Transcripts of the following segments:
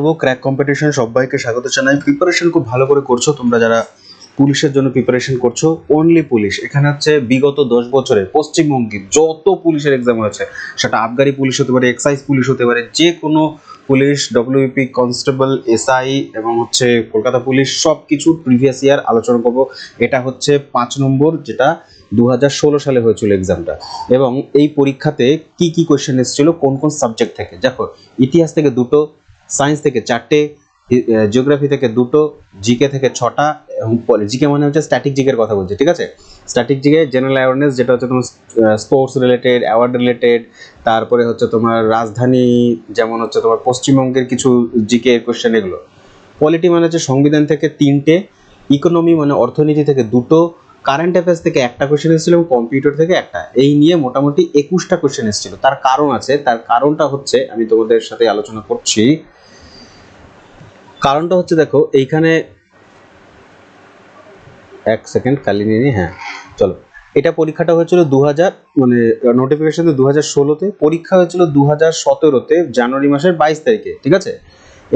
তবু crack competition সবাইকে স্বাগত জানাই। প্রিপারেশন খুব ভালো করে করছ তোমরা যারা পুলিশের জন্য প্রিপারেশন করছ। Only police. এখানে হচ্ছে বিগত দশ বছরে পশ্চিমবঙ্গে যত পুলিশের এক্সাম হয়েছে, সেটা আবগারি পুলিশ হতে পারে এক্সাইজ পুলিশ হতে পারে, যে কোনো পুলিশ ডব্লিউপি কনস্টেবল এসআই এবং হচ্ছে কলকাতা পুলিশ সব কিছু প্রিভিয়াস ইয়ার আলোচনা করব। এটা হচ্ছে পাঁচ নম্বর, যেটা দু হাজার ষোলো সালে হয়েছিল এক্সামটা এবং এই পরীক্ষাতে কি কি কোয়েশ্চেন এসেছিল, কোন কোন সাবজেক্ট থেকে? দেখো, ইতিহাস থেকে দুটো সায়েন্স থেকে চারটে জিওগ্রাফি থেকে দুটো, জিকে থেকে ছটা, এবং জিকে মানে হচ্ছে স্ট্যাটিক জিকের কথা বলছি, ঠিক আছে? স্ট্যাটিক জিকে জেনারেল অ্যাওয়ারনেস যেটা হচ্ছে তোমার স্পোর্টস রিলেটেড অ্যাওয়ার্ড রিলেটেড তারপরে হচ্ছে তোমার রাজধানী, যেমন হচ্ছে তোমার পশ্চিমবঙ্গের কিছু জিকে কোয়েশ্চেন এগুলো। পলিটি মানে হচ্ছে সংবিধান থেকে তিনটে ইকোনমি মানে অর্থনীতি থেকে দুটো কারেন্ট অ্যাফেয়ার্স থেকে একটা কোয়েশ্চেন এসেছিল এবং কম্পিউটার থেকে একটা। এই নিয়ে মোটামুটি একুশটা কোয়েশ্চেন এসেছিল। তার কারণ আছে, তার কারণটা হচ্ছে, আমি তোমাদের সাথে আলোচনা করছি কারণটা হচ্ছে দেখো এইখানে এক সেকেন্ড কালি নিয়ে নিই, হ্যাঁ চলো। এটা পরীক্ষাটা হয়েছিল দু হাজার মানে নোটিফিকেশন দু হাজার ষোলোতে পরীক্ষা হয়েছিল দু হাজার সতেরোতে জানুয়ারি মাসের বাইশ তারিখে ঠিক আছে?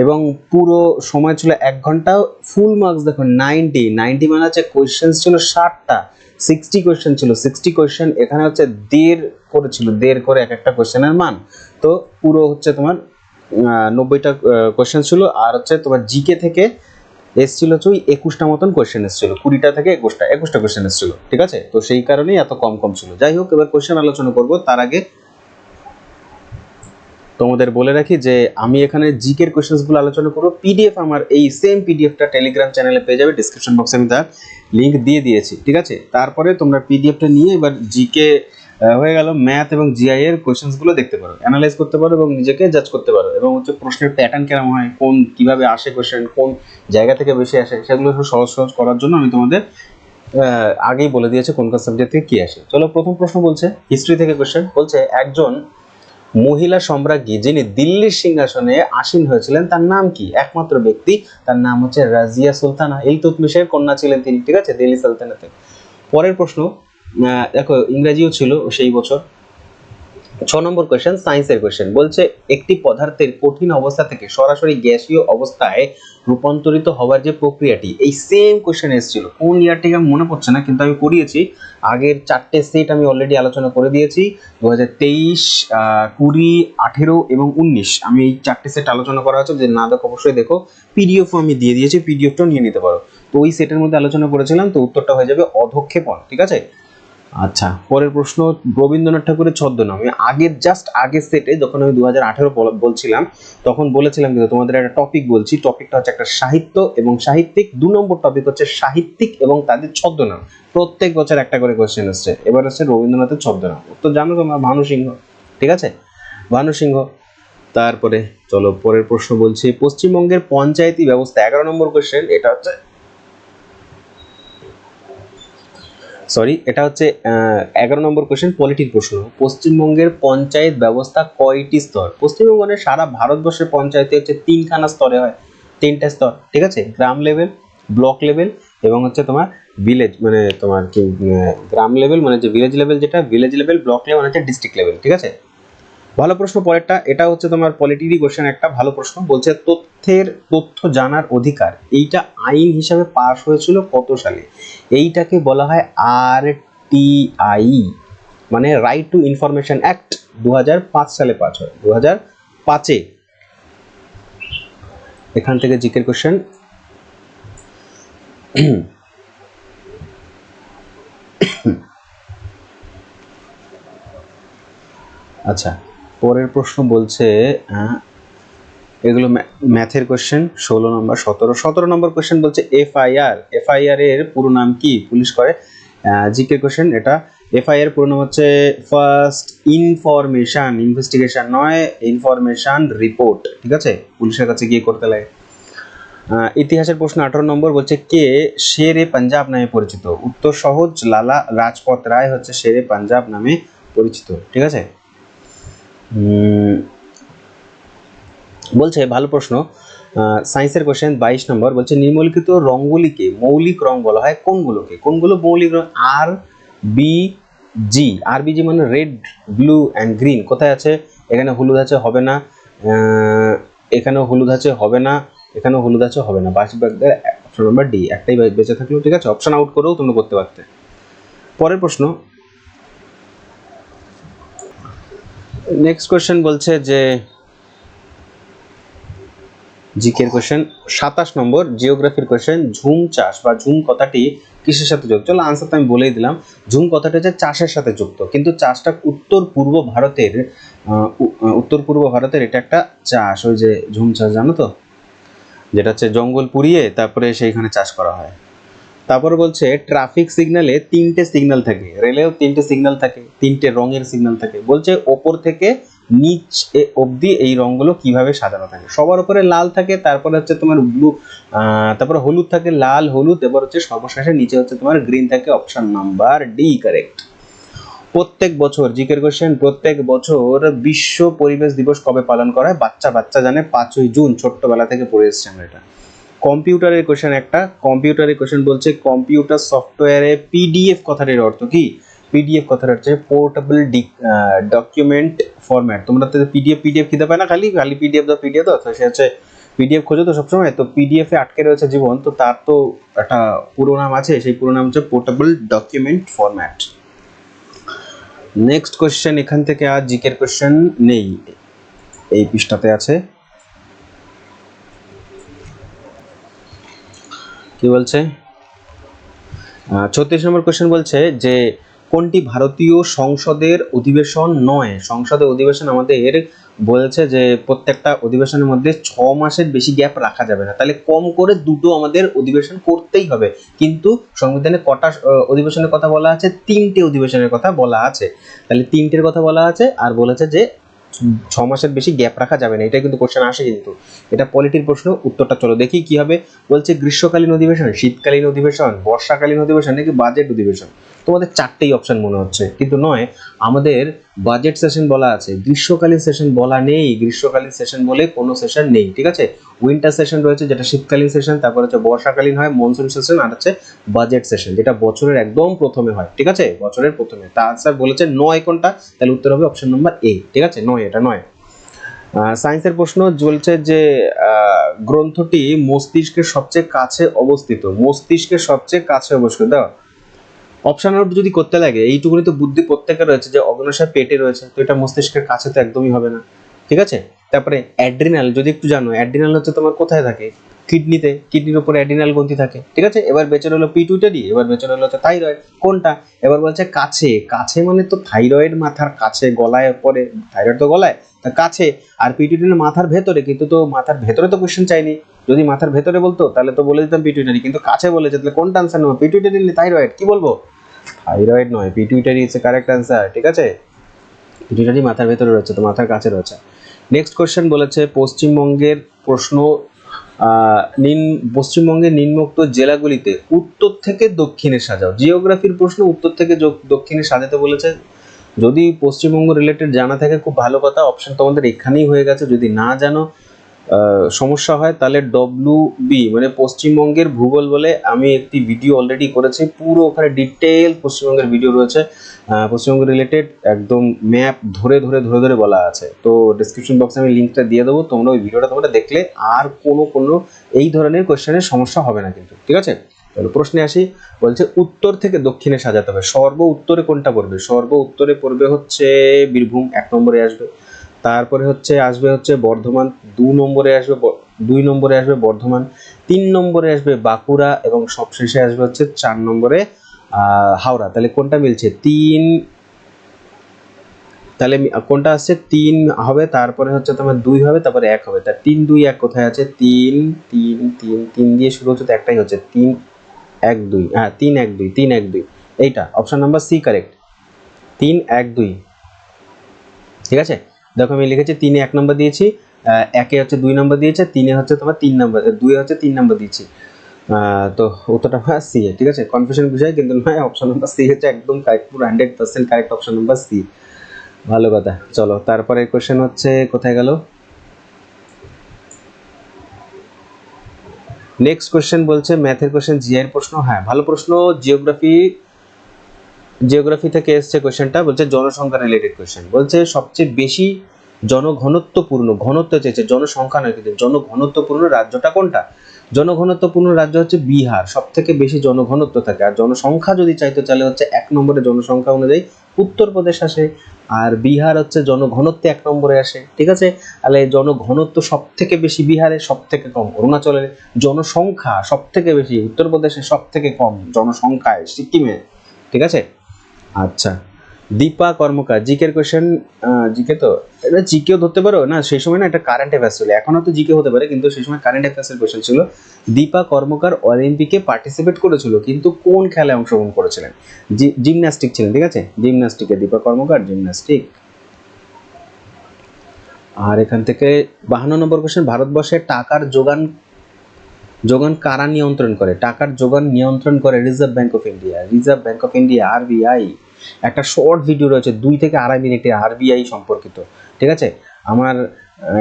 এবং পুরো সময় ছিল এক ঘণ্টা ফুল মার্কস দেখো নাইনটি নাইনটি মানে হচ্ছে কোয়েশ্চেন ছিল ষাটটা সিক্সটি কোয়েশ্চেন ছিল সিক্সটি কোয়েশ্চেন এখানে হচ্ছে দেড় করেছিল দেড় করে এক একটা কোয়েশ্চেনের মান। তো পুরো হচ্ছে তোমার নব্বইটা কোয়েশ্চেন ছিল। আর হচ্ছে তোমার জিকে থেকে এসছিল হচ্ছে ওই একুশটা মতন কোয়েশ্চেন এসেছিল। কুড়িটা থেকে একুশটা একুশটা কোয়েশ্চেন এসেছিল, ঠিক আছে? তো সেই কারণেই এত কম কম ছিল। যাই হোক, এবার কোয়েশ্চেন আলোচনা করব। তার আগে তোমাদের বলে রাখি যে আমি এখানে জিকের কোয়েশ্চেন্সগুলো আলোচনা করব। পিডিএফ আমার এই সেম পিডিএফটা টেলিগ্রাম চ্যানেলে পেয়ে যাবে। ডিসক্রিপশন বক্সে আমি তার লিঙ্ক দিয়ে দিয়েছি, ঠিক আছে? তারপরে তোমরা পিডিএফটা নিয়ে এবার জিকে হয়ে গেল ম্যাথ এবং জিআই এর কোয়েশ্চেন্সগুলো দেখতে পারো অ্যানালাইজ করতে পারো এবং নিজেকে জাজ করতে পারো এবং হচ্ছে প্রশ্নের প্যাটার্ন কেমন হয়, কোন কীভাবে আসে কোয়েশ্চেন কোন জায়গা থেকে বেশি আসে, সেগুলো সহজ সহজ করার জন্য আমি তোমাদের আগেই বলে দিয়েছে কোন কোন সাবজেক্ট থেকে কি আসে। চলো প্রথম প্রশ্ন বলছে হিস্ট্রি থেকে কোয়েশ্চেন বলছে একজন মহিলা সম্রাজ্ঞী যিনি দিল্লির সিংহাসনে আসীন হয়েছিলেন, তার নাম কি? একমাত্র ব্যক্তি, তার নাম হচ্ছে রাজিয়া সুলতানা, ইলতুতমিশের কন্যা ছিলেন তিনি, ঠিক আছে? দিল্লি সালতানাতে। পরের প্রশ্ন দেখো, ইংরেজিও ছিল সেই বছর। ছ নম্বর কোয়েশ্চেন সায়েন্সের কোয়েশ্চেন বলছে, একটি পদার্থের কঠিন অবস্থা থেকে সরাসরি গ্যাসীয় অবস্থায় রূপান্তরিত হওয়ার যে প্রক্রিয়াটি, এই সেম কোয়েশ্চেন এসেছিল। কোন ইয়ারটিকে আমার মনে পড়ছে না, কিন্তু আমি করিয়েছি আগের চারটে সেট আমি অলরেডি আলোচনা করে দিয়েছি দু হাজার তেইশ কুড়ি, আঠেরো এবং উনিশ। আমি এই চারটে সেট আলোচনা করা হচ্ছে যে না দেখো, অবশ্যই দেখো পিডিএফও আমি দিয়ে দিয়েছি পিডিএফটাও নিয়ে নিতে পারো। তো ওই সেটের মধ্যে আলোচনা করেছিলাম, তো উত্তরটা হয়ে যাবে অধক্ষেপণ, ঠিক আছে? আচ্ছা। পরের প্রশ্ন, রবীন্দ্রনাথ ঠাকুরের ছদ্মনাম, আগের জাস্ট আগের সেটে যখন আমি দু হাজার আঠেরো বলছিলাম, তখন বলেছিলাম কিন্তু তোমাদের একটা টপিক বলছি টপিকটা হচ্ছে একটা সাহিত্য এবং সাহিত্যিক, দু নম্বর টপিক হচ্ছে সাহিত্যিক এবং তাদের ছদ্মনাম। প্রত্যেক বছর একটা করে কোশ্চেন আসছে। এবার হচ্ছে রবীন্দ্রনাথের ছদ্মনাম। তো জানো তোমরা, ভানু সিংহ। ঠিক আছে? ভানু সিংহ। তারপরে চলো, পরের প্রশ্ন বলছি, পশ্চিমবঙ্গের পঞ্চায়েতি ব্যবস্থা, এগারো নম্বর কোশ্চেন এটা হচ্ছে সরি এটা হচ্ছে এগারো নম্বর কোশ্চেন পলিটির প্রশ্ন। পশ্চিমবঙ্গের পঞ্চায়েত ব্যবস্থা কয়টি স্তর? পশ্চিমবঙ্গের সারা ভারতবর্ষের পঞ্চায়েতে হচ্ছে তিনখানা স্তরে হয়, তিনটা স্তর, ঠিক আছে? গ্রাম লেভেল ব্লক লেভেল এবং হচ্ছে তোমার ভিলেজ মানে তোমার কি গ্রাম লেভেল মানে যে ভিলেজ লেভেল যেটা ভিলেজ লেভেল ব্লক লেভেল মানে হচ্ছে ডিস্ট্রিক্ট লেভেল ঠিক আছে? ভালো প্রশ্ন পরেরটা, এটা হচ্ছে তোমার পলিটিরই কোশ্চেন একটা ভালো প্রশ্ন। বলছে তথ্যের তথ্য জানার অধিকার। এইটা আইন হিসাবে পাশ হয়েছিল কত সালে? এইটাকে বলা হয় আর টিআই মানে রাইট টু ইনফরমেশন অ্যাক্ট দু হাজার পাঁচ সালে পাস হয়। দু হাজার পাঁচে। এখান থেকে জিকের কোশ্চেন আচ্ছা পরের প্রশ্ন বলছে এগুলো ম্যাথের কোশ্চেন ষোলো নম্বর সতেরো। সতেরো নম্বর কোশ্চেন বলছে এফআইআর এফআইআর এর পুরো নাম কি? পুলিশ করে। জিকে কোশ্চেন এটা। এফআইআর পুরো নাম হচ্ছে ফার্স্ট ইনফরমেশন ইনভেস্টিগেশন নয় ইনফরমেশন রিপোর্ট ঠিক আছে? পুলিশের কাছে গিয়ে করতে লাগে। ইতিহাসের প্রশ্ন, আঠারো নম্বর বলছে, কে শেরে পাঞ্জাব নামে পরিচিত? উত্তর সহজ, লালা রাজপথ রায় হচ্ছে শেরে পাঞ্জাব নামে পরিচিত, ঠিক আছে? বলছে, ভালো প্রশ্ন। সায়েন্সের কোশ্চেন বাইশ নম্বর বলছে, নিম্নলিখিত রঙগুলিকে মৌলিক রং বলা হয় কোনগুলোকে? কোনগুলো মৌলিক রং? আর বি জি আর বি জি মানে রেড ব্লু অ্যান্ড গ্রিন কোথায় আছে? এখানে হলুদ আছে, হবে না। এখানেও হলুদ আছে, হবে না। এখানেও হলুদ আছে, হবে না। বাকি বাগদের অপশন নাম্বার ডি একটাই বেঁচে থাকল, ঠিক আছে? অপশন আউট করেও তোমরা করতে পারতে। পরের প্রশ্ন। নেক্সট কোয়েশ্চেন বলছে যে জিকের কোয়েশ্চেন সাতাশ নম্বর জিওগ্রাফির কোয়েশ্চেন ঝুম চাষ বা ঝুম কথাটি কিসের সাথে যুক্ত? চলো আনসার তো আমি বলেই দিলাম। ঝুম কথাটা হচ্ছে চাষের সাথে যুক্ত। কিন্তু চাষটা উত্তর পূর্ব ভারতের উত্তর পূর্ব ভারতের এটা একটা চাষ, ওই যে ঝুম চাষ, জানো তো? যেটা হচ্ছে জঙ্গল পুড়িয়ে তারপরে সেইখানে চাষ করা হয়। তারপরে বলছে ট্রাফিক সিগন্যালে তিনটে সিগন্যাল থাকে। রেলেও তিনটে সিগন্যাল থাকে, তিনটে রঙের সিগন্যাল থাকে। বলছে ওপর থেকে নিচ অবধি এই রঙগুলো কীভাবে সাজানো থাকে? সবার উপরে লাল থাকে, তারপরে হচ্ছে তোমার ব্লু তারপরে হলুদ থাকে, লাল, হলুদ, এবার হচ্ছে সর্বশেষে নিচে হচ্ছে তোমার গ্রিন থাকে অপশন নাম্বার ডি কারেক্ট প্রত্যেক বছর, জিকের কোশ্চেন প্রত্যেক বছর বিশ্ব পরিবেশ দিবস কবে পালন করা হয়? বাচ্চা বাচ্চা জানে, পাঁচই জুন, ছোট্টবেলা থেকে পড়ে এসছি আমরা এটা। কম্পিউটারের কোশ্চেন একটা। কম্পিউটারের কোশ্চেন বলছে কম্পিউটার সফটওয়্যারে পিডিএফ কথাটির অর্থ কি? পিডিএফ কথাটা হচ্ছে পোর্টেবল ডকুমেন্ট ফরম্যাট তোমরা তো পিডিএফ পিডিএফ খেতে পায় না খালি খালি পিডিএফ দাও পিডিএফ দাও, তো সে হচ্ছে পিডিএফ খোঁজো তো সবসময়। তো পিডিএফ এ আটকে রয়েছে জীবন, তো তার তো একটা পুরো নাম আছে, সেই পুরো নাম হচ্ছে portable document format next question এখান থেকে আর জিকের কোশ্চেন নেই। এই পৃষ্ঠাতে আছে। কি বলছে? ছত্রিশ নম্বর কোশ্চেন বলছে যে কোনটি ভারতীয় সংসদের অধিবেশন নয়? সংসদের অধিবেশন আমাদের বলেছে যে প্রত্যেকটা অধিবেশনের মধ্যে ছ মাসের বেশি গ্যাপ রাখা যাবে না। তাহলে কম করে দুটো আমাদের অধিবেশন করতেই হবে। কিন্তু সংবিধানে কটা অধিবেশনের কথা বলা আছে, তিনটে অধিবেশনের কথা বলা আছে। তাহলে তিনটের কথা বলা আছে আর বলেছে যে ছ মাসের বেশি গ্যাপ রাখা যাবে না। এটা কিন্তু কোশ্চেন আসে কিন্তু। এটা পলিটির প্রশ্ন, উত্তরটা চলো দেখি কি হবে। বলছে গ্রীষ্মকালীন অধিবেশন, শীতকালীন অধিবেশন, বর্ষাকালীন অধিবেশন নাকি বাজেট অধিবেশন? তোমাদের চারটেই অপশন মনে হচ্ছে। কিন্তু নয়, আমাদের বাজেট সেশন বলা আছে। গ্রীষ্মকালীন সেশন বলা নেই। গ্রীষ্মকালীন সেশন বলে কোনো সেশন নেই, ঠিক আছে? উইন্টার সেশন রয়েছে, যেটা শীতকালীন সেশন তারপর হচ্ছে বর্ষাকালীন হয় মনসুন সেশন আর হচ্ছে বাজেট সেশন যেটা বছরের একদম প্রথমে হয়, ঠিক আছে? বছরের প্রথমে। তা স্যার বলেছে নয় কোনটা? তাহলে উত্তর হবে অপশন নাম্বার এ ঠিক আছে? নয়, এটা নয়। সায়েন্সের প্রশ্ন চলছে যে গ্রন্থটি মস্তিষ্কের সবচেয়ে কাছে অবস্থিত। মস্তিষ্কের সবচেয়ে কাছে অবস্থিত। অপশন আউট যদি করতে লাগে, এইটুকুনি তো বুদ্ধি প্রত্যেকের রয়েছে যে অগ্নসার পেটে রয়েছে, তো এটা মস্তিষ্কের কাছে তো একদমই হবে না। ঠিক আছে? তারপরে অ্যাড্রিনাল যদি একটু জানো অ্যাড্রিনাল হচ্ছে তোমার কোথায় থাকে? কিডনিতে কিডনির উপরে অ্যাড্রিনাল গ্রন্থি থাকে। ঠিক আছে? এবার বেঁচে রইল পিটুইটারি এবার বেঁচে রইল হচ্ছে থাইরয়েড কোনটা? এবার বলছে কাছে। কাছে মানে তো থাইরয়েড মাথার কাছে, গলায় পরে। থাইরয়েড তো গলায়, তা কাছে। আর পিটুইটারি মাথার ভেতরে, কিন্তু তো মাথার ভেতরে তো কোশ্চেন চাইনি। যদি মাথার ভেতরে বলতো, তাহলে তো বলে দিতাম পিটুইটারি কিন্তু কাছে বলেছে, তাহলে কোনটা আনসার নেব? পিটুইটারি থাইরয়েড কি বলব? থাইরয়েড নয়, pituitary is a correct answer ঠিক আছে? পিটুইটারি মাথার ভেতরে রয়েছে, তো মাথার কাছে রয়েছে। নেক্সট কোশ্চেন বলেছে, পশ্চিমবঙ্গের প্রশ্ন নিন পশ্চিমবঙ্গের নিম্নোক্ত জেলাগুলিতে উত্তর থেকে দক্ষিণে সাজাও। জিওগ্রাফির প্রশ্ন উত্তর থেকে দক্ষিণে সাজাতে বলেছে। যদি পশ্চিমবঙ্গ রিলেটেড জানা থাকে, খুব ভালো কথা অপশন তোমাদের এখানেই হয়ে গেছে। যদি না জানো সমস্যা হয়, তাহলে ডব্লিউ বি মানে পশ্চিমবঙ্গের ভূগোল বলে আমি একটি ভিডিও অলরেডি করেছি, পুরো ওখানে ডিটেল পশ্চিমবঙ্গের ভিডিও রয়েছে। পশ্চিমবঙ্গ রিলেটেড একদম ম্যাপ ধরে ধরে ধরে ধরে বলা আছে। তো ডিসক্রিপশন বক্সে আমি লিঙ্কটা দিয়ে দেবো, তোমরা ওই ভিডিওটা তোমরা দেখলে আর কোনো কোনো এই ধরনের কোয়েশ্চেনের সমস্যা হবে না কিন্তু, ঠিক আছে? তাহলে প্রশ্নে আসি, বলছে উত্তর থেকে দক্ষিণে সাজাতে হবে, সর্ব উত্তরে কোনটা পড়বে? সর্ব উত্তরে পড়বে হচ্ছে বীরভূম, এক নম্বরে আসবে। তারপরে হচ্ছে আসবে হচ্ছে বর্ধমান, দু নম্বরে আসবে দুই নম্বরে আসবে বর্ধমান, তিন নম্বরে আসবে বাঁকুড়া এবং সবশেষে আসবে হচ্ছে চার নম্বরে হাওড়া। তাহলে কোনটা মিলছে? তিন, তাহলে কোনটা আসছে? তিন হবে, তারপরে হচ্ছে তোমার দুই হবে, তারপরে এক হবে। তা তিন, দুই, এক কোথায় আছে? তিন তিন তিন তিন দিয়ে শুরু হচ্ছে, তো একটাই হচ্ছে। তিন, এক, দুই হ্যাঁ তিন, এক, দুই, তিন, এক, দুই। এইটা অপশান নাম্বার সি কারেক্ট তিন, এক, দুই। ঠিক আছে? দেখো আমি লিখেছি তিনে এক নম্বর দিয়েছি একে হচ্ছে দুই নম্বর দিয়েছে, তিনে হচ্ছে তোমার তিন নম্বর দুই হচ্ছে তিন নম্বর দিয়েছি। তো উত্তরটা হয় সি ঠিক আছে? কনফিউশন বিষয়, কিন্তু নয় অপশন নাম্বার সি হচ্ছে একদম কারেক্ট পুরো hundred percent correct option number C. ভালো কথা, চলো, তারপরে কোশ্চেন হচ্ছে, কোথায় গেল? নেক্সট কোশ্চেন বলছে ম্যাথের কোশ্চেন জিআইয়ের প্রশ্ন হ্যাঁ ভালো প্রশ্ন জিওগ্রাফি জিওগ্রাফি থেকে এসছে কোশ্চেনটা বলছে জনসংখ্যা রিলেটেড কোশ্চেন বলছে সবচেয়ে বেশি জনঘনত্বপূর্ণ, ঘনত্ব চেয়েছে জনসংখ্যা নয় কিন্তু জনঘনত্বপূর্ণ রাজ্যটা কোনটা? জনঘনত্বপূর্ণ রাজ্য হচ্ছে বিহার সব থেকে বেশি জনঘনত্ব থাকে। আর জনসংখ্যা যদি চাইতে চাইলে হচ্ছে এক নম্বরে জনসংখ্যা অনুযায়ী উত্তরপ্রদেশ আসে, আর বিহার হচ্ছে জনঘনত্বে এক নম্বরে আসে, ঠিক আছে? তাহলে জনঘনত্ব সব থেকে বেশি বিহারে সব থেকে কম। অরুণাচলের জনসংখ্যা সব থেকে বেশি, উত্তরপ্রদেশে সব থেকে কম জনসংখ্যায়, সিকিমে, ঠিক আছে? আচ্ছা। দীপা কর্মকার জিকের কোয়েশ্চেন জিকে তো? এটা জিকেও ধরতে পারো? না, সেই সময় না এটা কারেন্ট অ্যাফেয়ার্স ছিল। এখনও তো জিকে হতে পারে, কিন্তু সেই সময় কারেন্ট অ্যাফেয়ার্সের কোয়েশ্চেন ছিল। দীপা কর্মকার অলিম্পিকে পার্টিসিপেট করেছিল, কিন্তু কোন খেলায় অংশগ্রহণ করেছিলেন? জিমন্যাস্টিক ছিলেন, ঠিক আছে? জিমন্যাস্টিকে দীপা কর্মকার জিমন্যাস্টিক আর এখান থেকে বাহান্ন নম্বর কোশ্চেন ভারতবর্ষে টাকার যোগান যোগান কারা নিয়ন্ত্রণ করে? টাকার যোগান নিয়ন্ত্রণ করে reserve bank of India reserve bank of India RBI একটা শর্ট ভিডিও রয়েছে, দুই থেকে আড়াই মিনিটে আরবিআই সম্পর্কিত, ঠিক আছে? আমার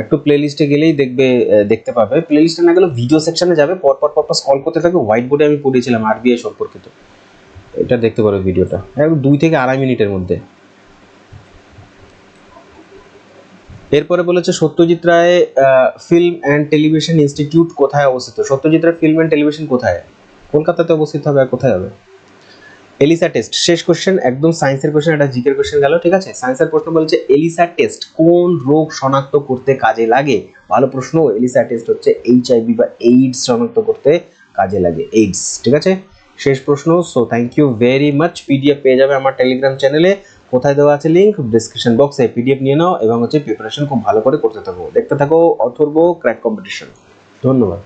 একটু প্লেলিস্টে গেলেই দেখবে দেখতে পাবে। প্লেলিস্টে না গেলে ভিডিও সেকশনে যাবে, পরপর পরপর স্কল করতে থাকবে হোয়াইট বোর্ডে আমি পড়িয়েছিলাম আরবিআই সম্পর্কিত। এটা দেখতে পারো ভিডিওটা একদম দুই থেকে আড়াই মিনিটের মধ্যে। এরপরে বলেছে Satyajit Ray film and television institute কোথায় অবস্থিত? Satyajit Ray film and television কোথায়? কলকাতাতে অবস্থিত হবে আর কোথায় হবে? এলিসা টেস্ট শেষ কোশ্চেন একদম সায়েন্সের কোশ্চেন এটা জিকের কোশ্চেন গেল, ঠিক আছে? সায়েন্সের প্রশ্ন বলছে এলিসা টেস্ট কোন রোগ শনাক্ত করতে কাজে লাগে? ভালো প্রশ্ন এলিসা টেস্ট হচ্ছে এইচআইভি বা এইডস শনাক্ত করতে কাজে লাগে এইডস ঠিক আছে? শেষ প্রশ্ন so thank you very much PDF পেয়ে যাবে আমার টেলিগ্রাম চ্যানেলে কোথায় দেওয়া আছে লিঙ্ক ডিসক্রিপশন বক্সে পিডিএফ নিয়ে নাও, এবং হচ্ছে প্রিপারেশন খুব ভালো করে করতে থাকো। দেখতে থাকো, অথর্ব ক্র্যাক কম্পিটিশন ধন্যবাদ।